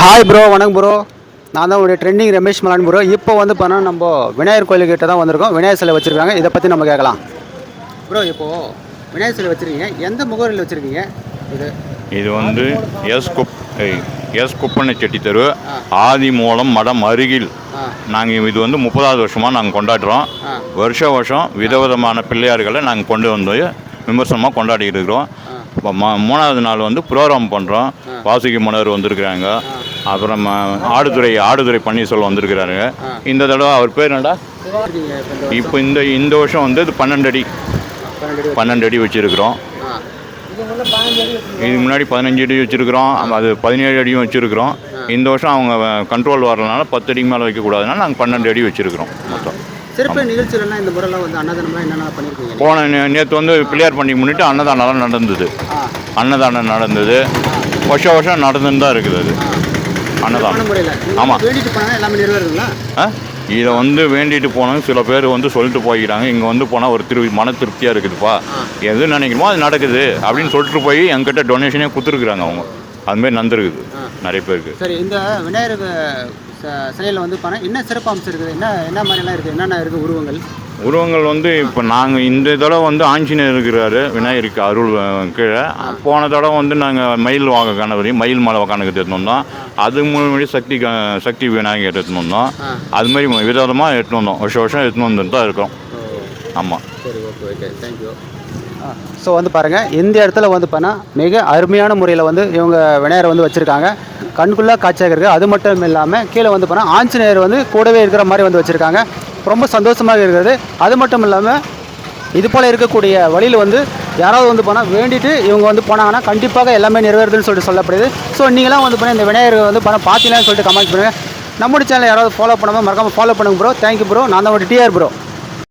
Hi bro வணக்கம் bro நான் தான் ஒரு ட்ரெண்டிங் ரமேஷ் மலான் ப்ரோ இப்போ வந்து பார்த்தா நம்ம விநாயகர் கோயிலுக்கிட்ட தான் வந்திருக்கோம். விநாயகர் சிலை வச்சுருக்காங்க. இதை பற்றி நம்ம கேட்கலாம். ப்ரோ இப்போது விநாயகர் சிலை வச்சுருக்கீங்க. எந்த முகவரியில் வச்சுருக்கீங்க? இது. இது வந்து எஸ் குப் எஸ் குப்பண்ண செட்டி தெரு. ஆதி மூலம் மடம் அருகில். நாங்கள் இது வந்து முப்பதாவது வருஷமாக நாங்கள் கொண்டாடுறோம். வருஷ வருஷம் விதவிதமான பிள்ளையார்களை நாங்கள் கொண்டு வந்து விமர்சனமாக கொண்டாடிட்டு இருக்கிறோம். இப்போ ம மூணாவது நாள் வந்து ப்ரோக்ராம் பண்ணுறோம் வாசுகி மன்னர் வந்திருக்கிறாங்க. அப்புறம் ஆடுதுறை ஆடுதுறை பன்னீர்செல்வம் வந்திருக்கிறாருங்க. இந்த தடவை அவர் பேர் என்னடா? இப்போ இந்த இந்த வருஷம் வந்து இது பன்னெண்டு அடி. பன்னெண்டு அடி வச்சுருக்கிறோம். இதுக்கு முன்னாடி பதினஞ்சு அடி வச்சுருக்கிறோம். அது பதினேழு அடியும் வச்சுருக்கிறோம். இந்த வருஷம் அவங்க கண்ட்ரோல் வரலனால பத்து அடிக்கு மேலே வைக்கக்கூடாதுனால நாங்கள் பன்னெண்டு அடி வச்சுருக்கிறோம் மொத்தம். சிறப்பு நிகழ்ச்சிகள்லாம் இந்த முறையில் வந்து அன்னதானம்லாம் என்னென்ன பண்ணியிருக்கீங்க? போன நேற்று வந்து பிள்ளையார் பண்டிகை முன்னிட்டு அன்னதானம் நடந்தது. அன்னதானம் நடந்தது. வருஷம் வருஷம் நடந்துன்னு தான் இருக்குது அது. பண்ண அன்னதானம் ஆமாம். இதை வந்து வேண்டிட்டு போனவங்க சில பேர் வந்து சொல்லிட்டு போய்க்கிறாங்க. இங்கே வந்து போனால் ஒரு திரு மன திருப்தியாக இருக்குதுப்பா. எது நினைக்கிறோமோ அது நடக்குது அப்படின்னு சொல்லிட்டு போய் எங்கிட்ட டொனேஷனே கொடுத்துருக்குறாங்க அவங்க. அதுமாரி நடந்துருக்குது நிறைய பேருக்கு. சரி இந்த விநாயகர் சிலையில் வந்து என்ன சிறப்பு அம்சம் இருக்குது? என்ன என்ன மாதிரிலாம் இருக்குது? என்னென்ன இருக்குது உருவங்கள்? உருவங்கள் வந்து இப்போ நாங்கள் இந்த தடவை வந்து ஆஞ்சநேயர் இருக்கிறாரு விநாயகருக்கு அருள் கீழே. போன தடவை வந்து நாங்கள் மயில் வாங்க கணவரி மயில் மலை கணக்கு எடுத்துன்னு வந்தோம். அது முன்னாடி சக்தி க- சக்தி விநாயகர் எடுத்துன்னு வந்தோம். அது மாதிரி விதவிதமாக எடுத்துன்னு வந்தோம். வருஷம் வருஷம் எடுத்துன்னு வந்துட்டு தான் இருக்கோம். ஆமாம் சரி ஓகே ஓகே. தேங்க்யூ ஸோ வந்து பாருங்கள் இந்த இடத்துல வந்து பார்த்தா மிக அருமையான முறையில் வந்து இவங்க விநாயகர் வந்து வச்சுருக்காங்க. கண்குள்ளா காட்சியாக இருக்குது. அது மட்டும் இல்லாமல் கீழே வந்து பார்த்தா ஆஞ்சநேயர் வந்து கூடவே இருக்கிற மாதிரி வந்து வச்சுருக்காங்க. ரொம்ப சந்தோஷமாக இருக்கிறது. அது மட்டும் இல்லாமல் இது போல் இருக்கக்கூடிய வழியில் வந்து யாராவது வந்து போனால் வேண்டிட்டு இவங்க வந்து போனாங்கன்னா கண்டிப்பாக எல்லாமே நிறைவேறுதுன்னு சொல்லிட்டு சொல்லப்படுது. ஸோ நீங்களாம் வந்து போனால் இந்த விநாயகர் வந்து பணம் பார்த்தீங்களான்னு சொல்லிட்டு கமெண்ட் பண்ணுங்கள் நம்மளுடைய சேனல் யாராவது ஃபாலோ பண்ணாமல் மறக்காமல் ஃபாலோ பண்ணுங்க ப்ரோ தேங்க்யூ ப்ரோ நான் தான் ஒரு டிஆர் ப்ரோ